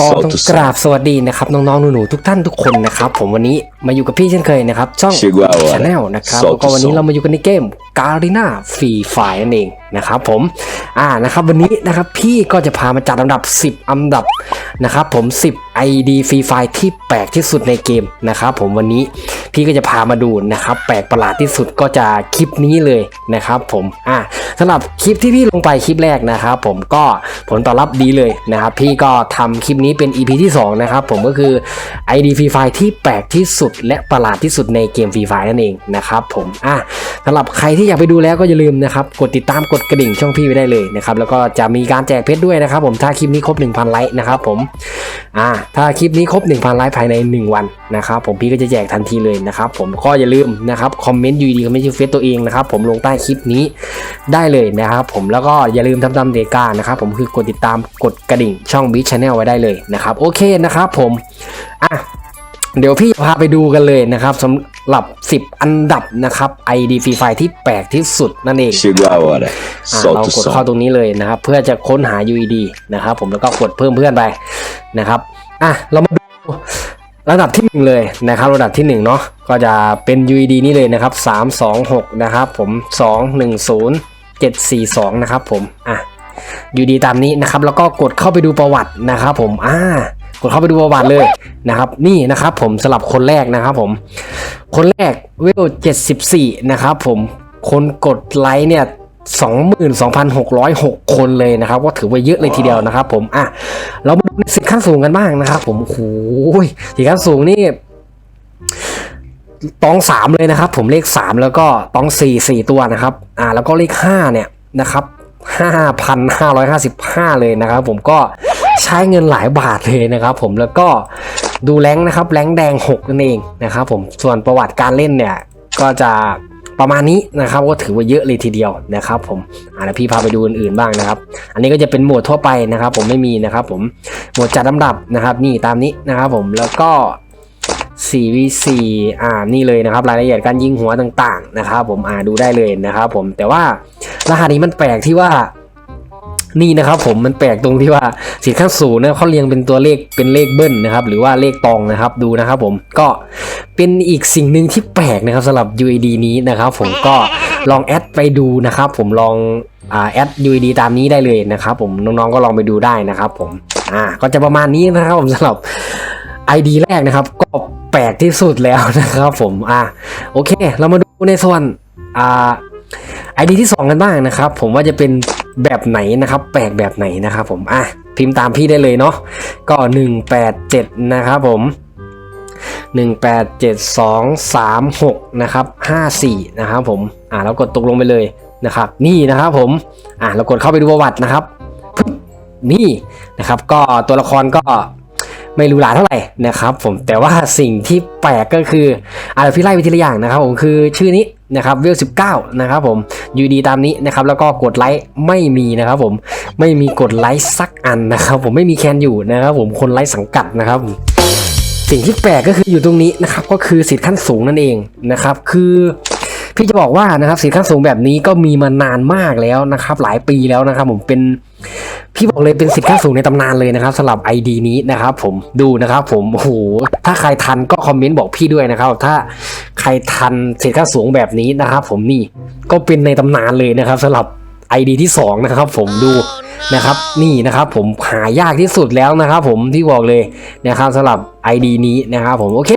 ก็ต้องกราบสวัสดีนะครับน้องๆหนูๆทุกท่านทุกคนนะครับผมวันนี้มาอยู่กับพี่เช่นเคยนะครับ ช่อง Chegou a hora. ชาแนลนะครับ Solta o แล้วก็วันนี้ som เรามาอยู่กันในเกมการีนาฟรีไฟนั่นเองนะครับผมอ่านะครับวันนี้นะครับพี่ก็จะพามาจัดอันดับ 10 อันดับนะครับผม 10 ID ฟรีไฟที่แปลกที่สุดในเกมนะครับผมวันนี้ พี่ก็จะพามาดูนะครับแปลกประหลาดที่สุดก็จะคลิปนี้เลยนะครับผมอ่าสำหรับคลิปที่พี่ลงไปคลิปแรกนะครับผมก็ผลตอบรับดีเลยนะครับพี่ก็ทำคลิปนี้เป็น EP ที่สองนะครับผมก็คือ ID ฟรีไฟที่แปลกที่สุด และประหลาดที่สุดในเกมฟรีไฟนั่นเองนะครับผมอะสำหรับใครที่อยากไปดูแล้วก็อย่าลืมนะครับกดติดตามกดกระดิ่งช่องพี่ไว้ได้เลยนะครับแล้วก็จะมีการแจกเพชรด้วยนะครับผมถ้าคลิปนี้ครบ 1,000ไลค์นะครับผมอ่าถ้าคลิปนี้ครบ 1,000ไลค์ภายใน 1 วันนะครับผมพี่ก็จะแจกทันทีเลยนะครับผมก็อย่าลืมนะครับคอมเมนต์ยูดีคอมเมนต์ชื่อเฟซตัวเองนะครับผมลงใต้คลิปนี้ได้เลยนะครับผมแล้วก็อย่าลืมทำตามเดกานะครับผมคือกดติดตามกดกระดิ่งช่องบิ๊ชแนลไว้ได้เลยนะครับโอเคนะครับผมอะเดี๋ยวพี่พาไปดูกันเลยนะครับสำหรับ 10 อันดับนะครับ ID Free Fire ที่แปลกที่สุดนั่นเอง Chegou a hora. อะ Solta เรา o กดเข้า som. ตรงนี้เลยนะครับ เพื่อจะค้นหา UED นะครับผมแล้วก็กดเพิ่มเพื่อนไปนะครับ อะ เรามาดู ระดับที่หนึ่งเลยนะครับ ระดับที่หนึ่งเนาะก็จะเป็น UED นี่เลยนะครับ 326 นะครับผม 210 742 นะครับผมอะ UED ตามนี้นะครับ แล้วก็กดเข้าไปดูประวัตินะครับผมอ่ากดเข้าไปดูประวัติเลยนะครับ นี่นะครับผมสลับคนแรกนะครับผม คนแรกเวล 74 นะครับผมคนกดไลค์เนี่ย 22,606 คนเลยนะครับก็ถือว่าเยอะเลยทีเดียวนะครับผมอะเรามาดูในสิทธิ์ขั้นสูงกันบ้างนะครับผมโอ้โหสิทธิ์ขั้นสูงนี่ตองสามเลยนะครับ ผมเลขสามแล้วก็ตองสี่สี่ตัวนะครับ อ่า แล้วก็เลขห้าเนี่ยนะครับห้าพันห้าร้อยห้าสิบห้าเลยนะครับ ผมก็ใช้เงินหลายบาทเลยนะครับ ผมแล้วก็ดูแรงนะครับแรงแดงหกนั่นเองนะครับ ผมส่วนประวัติการเล่นเนี่ย ก็จะ ประมาณนี้นะครับก็ถือว่าเยอะเลยทีเดียวนะครับ ผมอ่าแล้วพี่พาไปดูอื่นๆบ้างนะครับ อันนี้ก็จะเป็นหมวดทั่วไปนะครับ ผมไม่มีนะครับ ผมหมวดจัดลำดับนะครับ นี่ตามนี้นะครับ ผมแล้วก็ 4v4 อ่านี่เลยนะครับ รายละเอียดการยิงหัวต่างๆนะครับ ผมอ่าดูได้เลยนะครับ ผมแต่ว่ารหัสนี้มันแปลกที่ว่า นี่นะครับผมมันแปลกตรงที่ว่าสีข้างสูงนะเขาเรียงเป็นตัวเลขเป็นเลขเบิ้ลนะครับหรือว่าเลขตองนะครับดูนะครับผมก็เป็นอีกสิ่งหนึ่งที่แปลกนะครับสำหรับ UAD นี้นะครับผมก็ลองแอดไปดูนะครับผมลองอ่าแอด UAD ตามนี้ได้เลยนะครับผมน้องๆก็ลองไปดูได้นะครับผมอ่าก็จะประมาณนี้นะครับผมสำหรับ ID แรกนะครับ ก็แปลกที่สุดแล้วนะครับผมอะโอเค เรามาดูในส่วนอ่า ID ที่ 2 กันบ้างนะครับ ผมว่าจะเป็น แบบไหนนะครับ แปลกแบบไหนนะครับผมอะพิมพ์ตามพี่ได้เลยเนาะก็ 187 นะครับผม 187236 นะครับ 54 นะครับผมอะแล้วกดตกลงไปเลยนะครับ นี่นะครับผมอะเรากดเข้าไปดูประวัตินะครับปึ๊บนี่นะครับ ก็ตัวละครก็ ไม่รู้หลาเท่าไหร่นะครับผมแต่ว่าสิ่งที่แปลกก็คืออ่าเดี๋ยวพี่ไล่ไปทีละอย่างนะครับผมคือชื่อนี้นะครับเวลสิบเก้านะครับผมยูดีตามนี้นะครับแล้วก็กดไลค์ไม่มีนะครับผมไม่มีกดไลค์สักอันนะครับผมไม่มีแคนอยู่นะครับผมคนไลค์สังกัดนะครับสิ่งที่แปลกก็คืออยู่ตรงนี้นะครับก็คือสิทธิ์ขั้นสูงนั่นเองนะครับคือ พี่จะบอกว่านะครับสิทธิ์ขั้นสูงแบบนี้ก็มีมานานมากแล้วนะครับ หลายปีแล้วนะครับ ผมเป็นพี่บอกเลยเป็นสิทธิ์ขั้นสูงในตำนานเลยนะครับสำหรับ ID นี้นะครับ ผมดูนะครับ ผมโอ้โหถ้าใครทันก็คอมเมนต์บอกพี่ด้วยนะครับ ถ้าใครทันสิทธิ์ขั้นสูงแบบนี้นะครับ ผมนี่ก็เป็นในตำนานเลยนะครับสำหรับ ID ที่สองนะครับ ผมดูนะครับ นี่นะครับ ผมหายากที่สุดแล้วนะครับ ผมที่บอกเลยนะครับสำหรับ ID นี้นะครับผมโอเค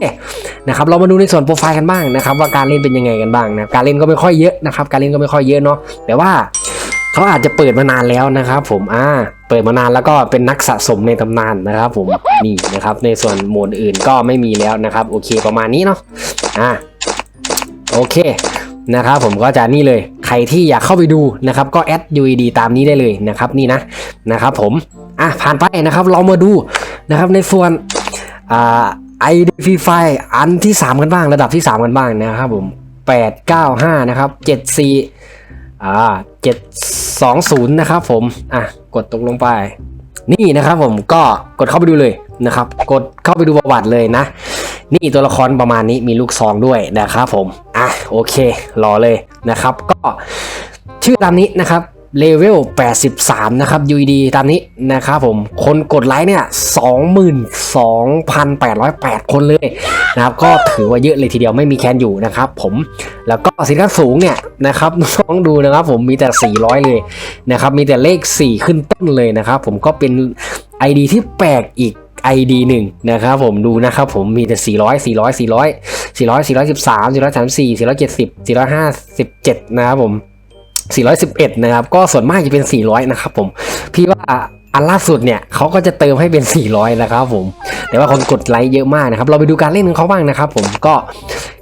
นะครับเรามาดูในส่วนโปรไฟล์กันบ้างนะครับว่าการเล่นเป็นยังไงกันบ้างนะการเล่นก็ไม่ค่อยเยอะนะครับการเล่นก็ไม่ค่อยเยอะเนาะแต่ว่าเขาอาจจะเปิดมานานแล้วนะครับผมอ่าเปิดมานานแล้วก็เป็นนักสะสมในตำนานนะครับผมนี่นะครับในส่วนโหมดอื่นก็ไม่มีแล้วนะครับโอเคประมาณนี้เนาะอ่าโอเคนะครับผมก็จะนี่เลยใครที่อยากเข้าไปดูนะครับก็แอด UED ตามนี้ได้เลยนะครับนี่นะนะครับผมอะผ่านไปนะครับเรามาดูนะครับในส่วน ไอ่า ID Free Fire อันที่ 3 กันบ้างระดับที่ 3 กันบ้างนะครับผม 895 นะครับ 74อ่าเจ็ดสองศูนย์นะครับผมอะกดตกลงไป นี่นะครับผมก็กดเข้าไปดูเลยนะครับ กดเข้าไปดูประวัติเลยนะ นี่ตัวละครประมาณนี้มีลูกซองด้วยนะครับผมอะโอเครอเลยนะครับ ก็ชื่อตามนี้นะครับ เลเวล 83 นะครับ UED ตามนี้นะครับผม คนกดไลค์เนี่ย 22,808 คนเลยนะครับ ก็ถือว่าเยอะเลยทีเดียวไม่มีแคนอยู่นะครับผม แล้วก็สินค้าสูงเนี่ยนะครับน้องดูนะครับผมมีแต่ 400 เลยนะครับ มีแต่เลข 4 ขึ้นต้นเลยนะครับผมก็เป็น ID ที่แปลกอีก ID หนึ่งนะครับผมดูนะครับผมมีแต่ 400 400 400 400 413 434 470 457 นะครับผม 411 นะครับ ก็ส่วนมากจะเป็น 400 นะครับผม พี่ว่าอันล่าสุดเนี่ยเขาก็จะเติมให้เป็น 400 นะครับผม แต่ว่าคนกดไลค์เยอะมากนะครับ เราไปดูการเล่นของเขาบ้างนะครับ ผมก็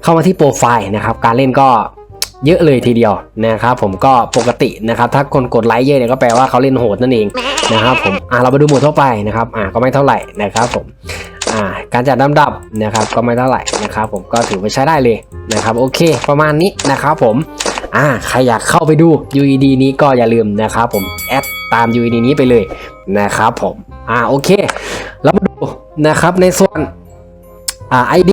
เข้ามาที่โปรไฟล์นะครับ การเล่นก็เยอะเลยทีเดียวนะครับผมก็ปกตินะครับ ถ้าคนกดไลค์เยอะเนี่ยก็แปลว่าเขาเล่นโหดนั่นเองนะครับผมอะเราไปดูหมวดทั่วไปนะครับอะก็ไม่เท่าไหร่นะครับผมอ่าการจัดลำดับนะครับก็ไม่เท่าไหร่นะครับผมก็ถือว่าใช้ได้เลยนะครับ โอเค ประมาณนี้นะครับผม อ่าใครอยากเข้าไปดู UED นี้ก็อย่าลืมนะครับผมแอดตาม UED นี้ไปเลยนะครับผมอ่าโอเคแล้วมาดูนะครับในส่วนอ่า ID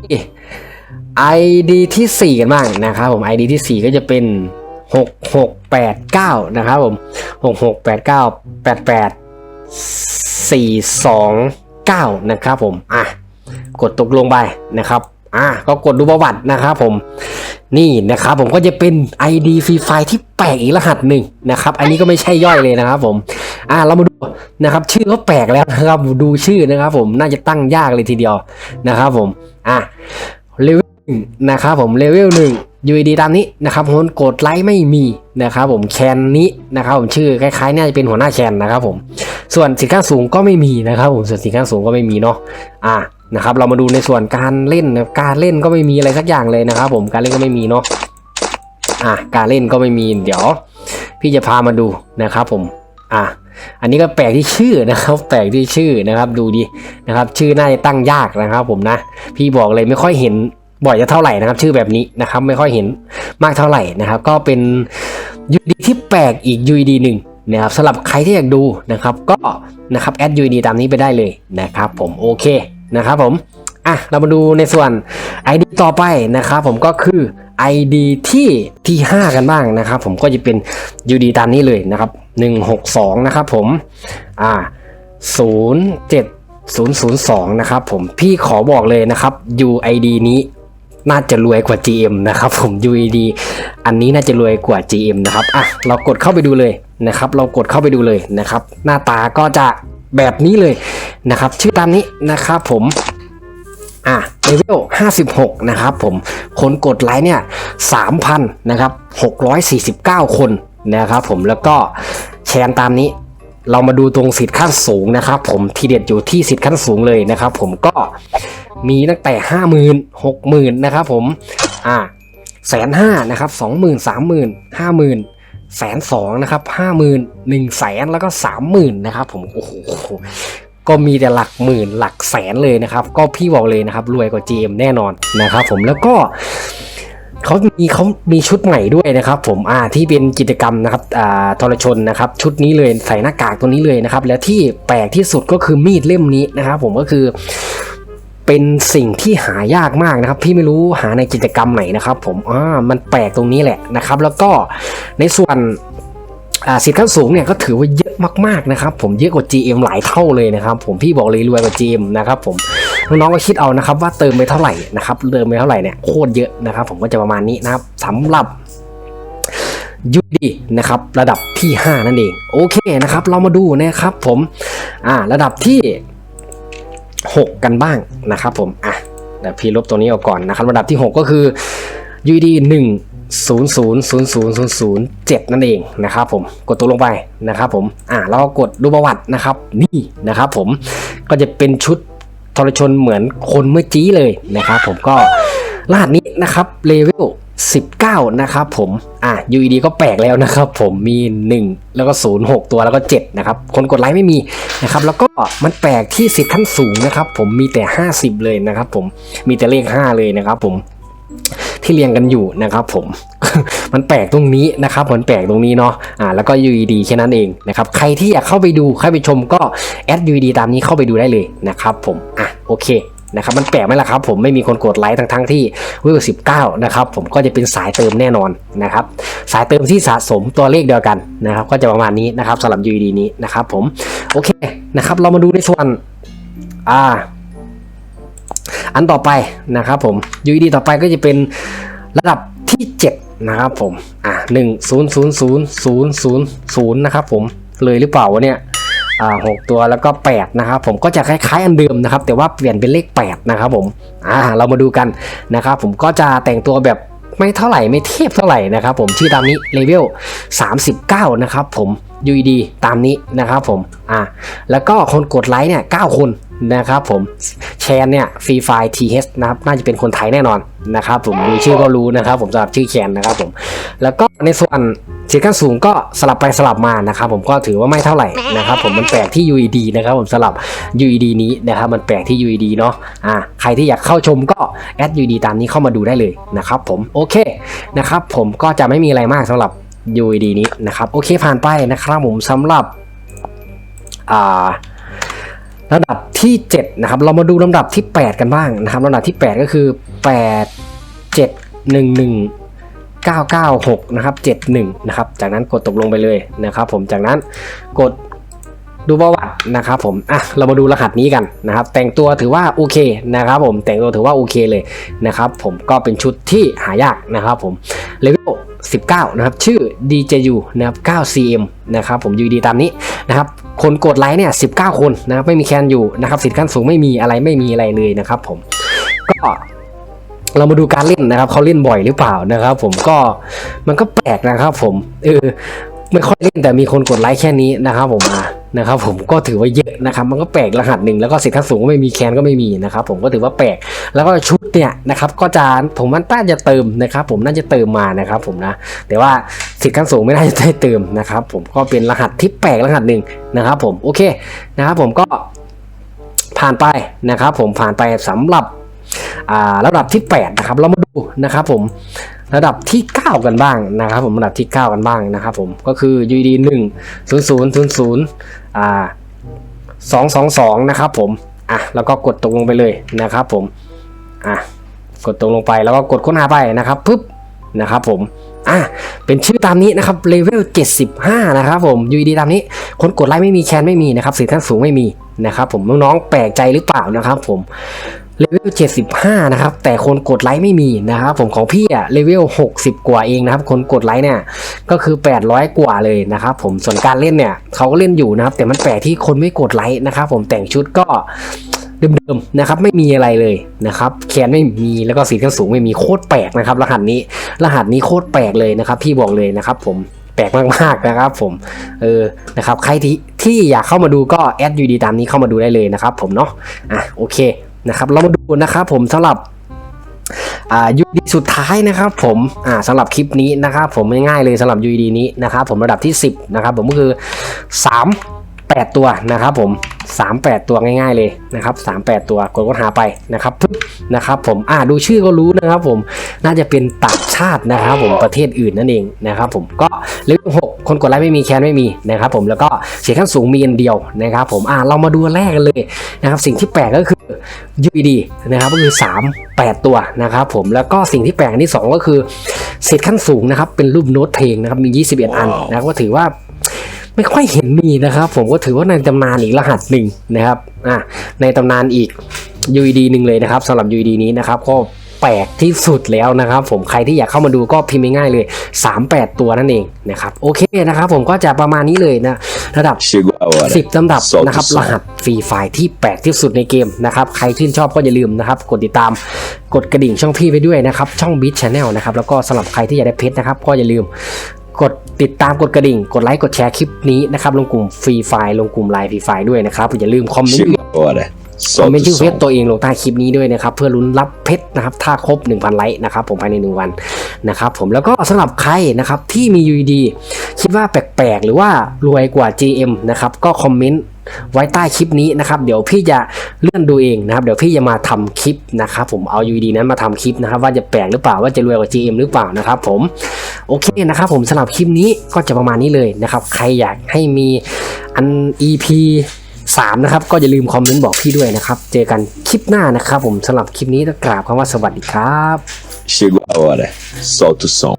ID ที่ 4 กันบ้างนะครับผม ID ที่ 4 ก็จะเป็น 6689 นะครับผม 6689 88 429 นะครับผม อะ กดตกลงไปนะครับ อะก็กดดูประวัตินะครับผมนี่นะครับผมก็จะเป็น ID ฟรีไฟที่แปลกอีกรหัสหนึ่งนะครับ อันนี้ก็ไม่ใช่ย่อยเลยนะครับผมอ่าเรามาดูนะครับ ชื่อเขาแปลกแล้วนะครับดูชื่อนะครับ ผมน่าจะตั้งยากเลยทีเดียวนะครับผมอะเลเวลหนึ่งนะครับผมเลเวลหนึ่ง UID ตามนี้นะครับคนกดไลค์ไม่มีนะครับผมแคนนี้นะครับผมชื่อคล้ายๆน่าจะเป็นหัวหน้าแคนนะครับผมส่วนสินค้าสูงก็ไม่มีนะครับผมส่วนสินค้าสูงก็ไม่มีเนาะอะ นะครับเรามาดูในส่วนการเล่นนะการเล่นก็ไม่มีอะไรสักอย่างเลยนะครับ ผมการเล่นก็ไม่มีเนาะอะการเล่นก็ไม่มีเดี๋ยว พี่จะพามาดูนะครับ ผมอะอันนี้ก็แปลกที่ชื่อนะครับ แปลกที่ชื่อนะครับดูดินะครับ ชื่อน่าจะตั้งยากนะครับ ผมนะ พี่บอกเลยไม่ค่อยเห็นบ่อยจะเท่าไหร่นะครับ ชื่อแบบนี้นะครับ ไม่ค่อยเห็นมากเท่าไหร่นะครับ ก็เป็น UID ที่แปลกอีก UID หนึ่งนะครับสำหรับใครที่อยากดูนะครับ ก็นะครับแอด UID ตามนี้ไปได้เลยนะครับ ผมโอเค นะครับผมอะเรามาดูในส่วน ID ต่อไปนะครับผมก็คือ ID ที่ที่ 5 กันบ้างนะครับผมก็จะเป็น UD ตามนี้เลยนะครับ 162 นะครับผมอ่า07002 นะครับผมพี่ขอบอกเลยนะครับ UID นี้น่าจะรวยกว่า GM นะครับผม UID อันนี้น่าจะรวยกว่า GM นะครับอะเรากดเข้าไปดูเลยนะครับ เรากดเข้าไปดูเลยนะครับ หน้าตาก็จะ แบบนี้เลยนะครับ ชื่อตามนี้นะครับผมอะเลเวล56 นะครับผม คนกดไลค์เนี่ย3,000 นะครับ 649 คนนะครับผมแล้วก็แชร์ตามนี้ เรามาดูตรงสิทธิ์ขั้นสูงนะครับผมทีเด็ดอยู่ที่สิทธิ์ขั้นสูงเลยนะครับผมก็มีตั้งแต่ 50,000 60,000 นะครับผมอะแสนห้านะครับสองหมื่นสามหมื่นห้าหมื่น แสนสองนะครับห้าหมื่นหนึ่งแสนแล้วก็สามหมื่นนะครับผมโอ้โหก็มีแต่หลักหมื่นหลักแสนเลยนะครับ ก็พี่บอกเลยนะครับ รวยกว่า GM แน่นอนนะครับผมแล้วก็เขามีเขามีชุดใหม่ด้วยนะครับผมอ่าที่เป็นกิจกรรมนะครับอ่าทรชนนะครับ ชุดนี้เลยใส่หน้ากากตัวนี้เลยนะครับ และที่แปลกที่สุดก็คือมีดเล่มนี้นะครับผมก็คือ เป็นสิ่งที่หายากมากนะครับ พี่ไม่รู้หาในกิจกรรมไหนนะครับ ผมอ่ามันแปลกตรงนี้แหละนะครับ แล้วก็ในส่วนอ่าสิทธิ์ขั้นสูงเนี่ยก็ถือว่าเยอะมากๆนะครับ ผมเยอะกว่า GM หลายเท่าเลยนะครับ ผมพี่บอกเลยรวยกว่า GM นะครับผมน้องๆก็คิดเอานะครับ ว่าเติมไปเท่าไหร่นะครับเติมไปเท่าไหร่เนี่ยโคตรเยอะนะครับ ผมก็จะประมาณนี้นะครับสำหรับยูดีนะครับระดับที่ 5 นั่นเอง โอเคนะครับ เรามาดูนะครับผมอ่าระดับที่ 6 กันบ้างนะครับผมอะเดี๋ยวพี่ลบตัวนี้ออกก่อนนะครับระดับที่ 6 ก็คือ UD 1 0 0 0 0 0 0 7 นั่นเองนะครับผมกดตัวลงไปนะครับผมอ่าแล้วก็กดดูประวัตินะครับ นี่นะครับผมก็จะเป็นชุดทรชนเหมือนคนเมื่อจี้เลยนะครับผมก็รหัสนี้นะครับเลเวล 19 นะครับผมอะ UED ก็แปลกแล้วนะครับผมมี 1 แล้วก็ 0 6 ตัวแล้วก็ 7 นะครับ คนกดไลค์ไม่มีนะครับ แล้วก็มันแปลกที่สิทธิ์ขั้นสูงนะครับ ผมมีแต่ 50 เลยนะครับ ผมมีแต่เลข 5 เลยนะครับผมที่เรียงกันอยู่นะครับผม มันแปลกตรงนี้นะครับมันแปลกตรงนี้เนาะ อ่า แล้วก็ UED แค่นั้นเองนะครับ ใครที่อยากเข้าไปดู เข้าไปชมก็แอด UED ตามนี้เข้าไปดูได้เลยนะครับผม อะ โอเค นะครับมันแปลกไหมล่ะครับ ผมไม่มีคนกดไลค์ทั้งทั้งๆที่วิวสิบเก้านะครับผมก็จะเป็นสายเติมแน่นอนนะครับสายเติมที่สะสมตัวเลขเดียวกันนะครับก็จะประมาณนี้นะครับสำหรับ UED นี้นะครับผมโอเคนะครับเรามาดูในส่วนอ่าอันต่อไปนะครับผม UED ต่อไปก็จะเป็นระดับที่ 7 นะครับผมอะหนึ่งศูนย์ศูนย์ศูนย์ศูนย์ศูนย์ศูนย์นะครับผมเลยหรือเปล่าวะเนี่ย อ่าหกตัวแล้วก็8นะครับผมก็จะคล้ายๆอันเดิมนะครับ แต่ว่าเปลี่ยนเป็นเลข8นะครับผมอ่าเรามาดูกันนะครับผมก็จะแต่งตัวแบบไม่เท่าไหร่ไม่เทียบเท่าไหร่นะครับผมชื่อตามนี้เลเวล39 นะครับผม UED ตามนี้นะครับผมอ่าแล้วก็คนกดไลค์เนี่ย9คนนะครับผมแชนเนี่ยฟรีไฟ TH นะครับน่าจะเป็นคนไทยแน่นอนนะครับผมดูชื่อก็รู้นะครับผมสำหรับชื่อแคนนะครับผมแล้วก็ในส่วนเสียงขั้นสูงก็สลับไปสลับมานะครับผมก็ถือว่าไม่เท่าไหร่นะครับผมมันแปลกที่ UED นะครับผมสลับ UED นี้นะครับมันแปลกที่ UED เนาะอ่าใครที่อยากเข้าชมก็แอด UED ตามนี้เข้ามาดูได้เลยนะครับผมโอเคนะครับผมก็จะไม่มีอะไรมากสำหรับ UED นี้นะครับโอเคผ่านไปนะครับผมสำหรับระดับที่ 7 นะครับ เรามาดูลำดับที่ 8 กันบ้างนะครับลำดับที่ 8 ก็คือ 8 7 1 1 996 นะครับ 71 นะครับ จากนั้นกดตกลงไปเลยนะครับ ผม จากนั้นกดดูประวัตินะครับผม อะ เรามาดูรหัสนี้กันนะครับ แต่งตัวถือว่าโอเคนะครับผม แต่งตัวถือว่าโอเคเลยนะครับผม ก็เป็นชุดที่หายากนะครับผม 19 นะครับ ชื่อ DJU นะครับ 9cm นะครับผมยูดีตามนี้นะครับคนกดไลค์เนี่ย 19 คนนะครับไม่มีแคนอยู่นะครับสิทธิ์ขั้นสูงไม่มีอะไรไม่มีอะไรเลยนะครับผมก็เรามาดูการเล่นนะครับเขาเล่นบ่อยหรือเปล่านะครับ ผมก็มันก็แปลกนะครับ ผมเออไม่ค่อยเล่นแต่มีคนกดไลค์แค่นี้นะครับ ผมมา นะครับผมก็ถือว่าเยอะนะครับมันก็แปลกรหัสหนึ่งแล้วก็สิทธิ์ขั้นสูงก็ไม่มีแคนก็ไม่มีนะครับผมก็ถือว่าแปลกแล้วก็ชุดเนี่ยนะครับก็จะผมมันน่าจะเติมนะครับผมน่าจะเติมมานะครับผมนะแต่ว่าสิทธิ์ขั้นสูงไม่น่าจะได้เติมนะครับผมก็เป็นรหัสที่แปลกรหัสหนึ่งนะครับผมโอเคนะครับผมก็ผ่านไปนะครับผมผ่านไปสำหรับอ่าระดับที่8นะครับเรามาดูนะครับผม ระดับที่ 9 กันบ้างนะครับผมระดับที่ 9 กันบ้างนะครับผมก็คือ UD 1 0 0 0 0อ่า222 นะครับผมอะแล้วก็กดตรงลงไปเลยนะครับผมอะกดตรงลงไปแล้วก็กดค้นหาไปนะครับปึ๊บนะครับผมอะเป็นชื่อตามนี้นะครับเลเวล75 นะครับผม UD ตามนี้ คนกดไลค์ไม่มีแคนไม่มีนะครับสิทธิ์ขั้นสูงไม่มีนะครับผมน้องๆแปลกใจหรือเปล่านะครับผม เลเวล 75 นะครับ แต่คนกดไลค์ไม่มีนะครับ ผมของพี่อะเลเวล 60 กว่าเองนะครับ คนกดไลค์เนี่ยก็คือ 800 กว่าเลยนะครับ ผมส่วนการเล่นเนี่ยเขาก็เล่นอยู่นะครับ แต่มันแปลกที่คนไม่กดไลค์นะครับ ผมแต่งชุดก็เดิมๆนะครับไม่มีอะไรเลยนะครับแคนไม่มีแล้วก็สีขั้นสูงไม่มีโคตรแปลกนะครับ รหัสนี้รหัสนี้โคตรแปลกเลยนะครับ พี่บอกเลยนะครับ ผมแปลกมากๆนะครับ ผมเออนะครับใครที่ที่อยากเข้ามาดูก็แอดยูดีตามนี้เข้ามาดูได้เลยนะครับ ผมเนาะอะโอเค นะครับเรามาดูนะครับผมสำหรับยูดีสุดท้ายนะครับผมอ่าสำหรับคลิปนี้นะครับผมง่ายๆเลยสำหรับ UD นี้นะครับผมระดับที่ 10นะครับผมก็คือ 3 8 ตัวนะครับผม 3 8 ตัวง่ายๆเลยนะครับ3 8 ตัวกดค้นหาไปนะครับนะครับผมอ่าดูชื่อก็รู้นะครับผมน่าจะเป็นต่างชาตินะครับผมประเทศอื่นนั่นเองนะครับผมก็เลเวลหก คนกดไลค์ไม่มีแคนไม่มีนะครับผมแล้วก็เสียงขั้นสูงมีอันเดียวนะครับผมอ่าเรามาดูอันแรกกันเลยนะครับสิ่งที่แปลกก็คือ UED นะครับก็คือ 3 8 ตัวนะครับผมแล้วก็สิ่งที่แปลกอันที่ 2 ก็คือเศษขั้นสูงนะครับเป็นรูปโน้ตเพลงนะครับมี 21 อันนะครับก็ถือว่าไม่ค่อยเห็นมีนะครับ ผมก็ถือว่าในตำนานอีกรหัสหนึ่งนะครับอะในตำนานอีก UED หนึ่งเลยนะครับสำหรับ UED นี้นะครับก็ แปลกที่สุดแล้วนะครับ ผมใครที่อยากเข้ามาดูก็พิมพ์ง่ายๆเลย 38 ตัวนั่นเองนะครับโอเคนะครับ ผมก็จะประมาณนี้เลยนะระดับ Chegou a hora. 10ลำดับ Solta o นะครับ som. รหัสฟรีไฟล์ที่แปลกที่สุดในเกมนะครับ ใครชื่นชอบก็อย่าลืมนะครับ กดติดตามกดกระดิ่งช่องพี่ไปด้วยนะครับ ช่อง Beat Channel นะครับแล้วก็สำหรับใครที่อยากได้เพชรนะครับ ก็อย่าลืมกดติดตามกดกระดิ่ง กดไลค์กดแชร์คลิปนี้นะครับลงกลุ่มฟรีไฟล์ลงกลุ่มไลน์ฟรีไฟล์ด้วยนะครับอย่าลืมคอมเมนต์ Chegou a hora. คอมเม Solta นชื่อเฟซ som. ตัวเองลงใต้คลิปนี้ด้วยนะครับ เพื่อลุ้นรับเพชรนะครับ ถ้าครบ 1,000 ไลค์นะครับ ผมภายใน 1 วันนะครับ ผมแล้วก็สำหรับใครนะครับที่มี UED คิดว่าแปลกๆ หรือว่ารวยกว่า GM นะครับ ก็คอมเมนต์ไว้ใต้คลิปนี้นะครับ เดี๋ยวพี่จะเลื่อนดูเองนะครับ เดี๋ยวพี่จะมาทำคลิปนะครับ ผมเอา UED นั้นมาทำคลิปนะครับ ว่าจะแปลกหรือเปล่าว่าจะรวยกว่า GM หรือเปล่านะครับ ผมโอเคนะครับผมสำหรับคลิปนี้ก็จะประมาณนี้เลยนะครับ ใครอยากให้มีอัน EP 3 นะครับ ก็อย่าลืมคอมเมนต์บอกพี่ด้วยนะครับ เจอกันคลิปหน้านะครับผมสำหรับคลิปนี้ต้องกราบคำว่าสวัสดีครับ Chegou a hora. Solta o som.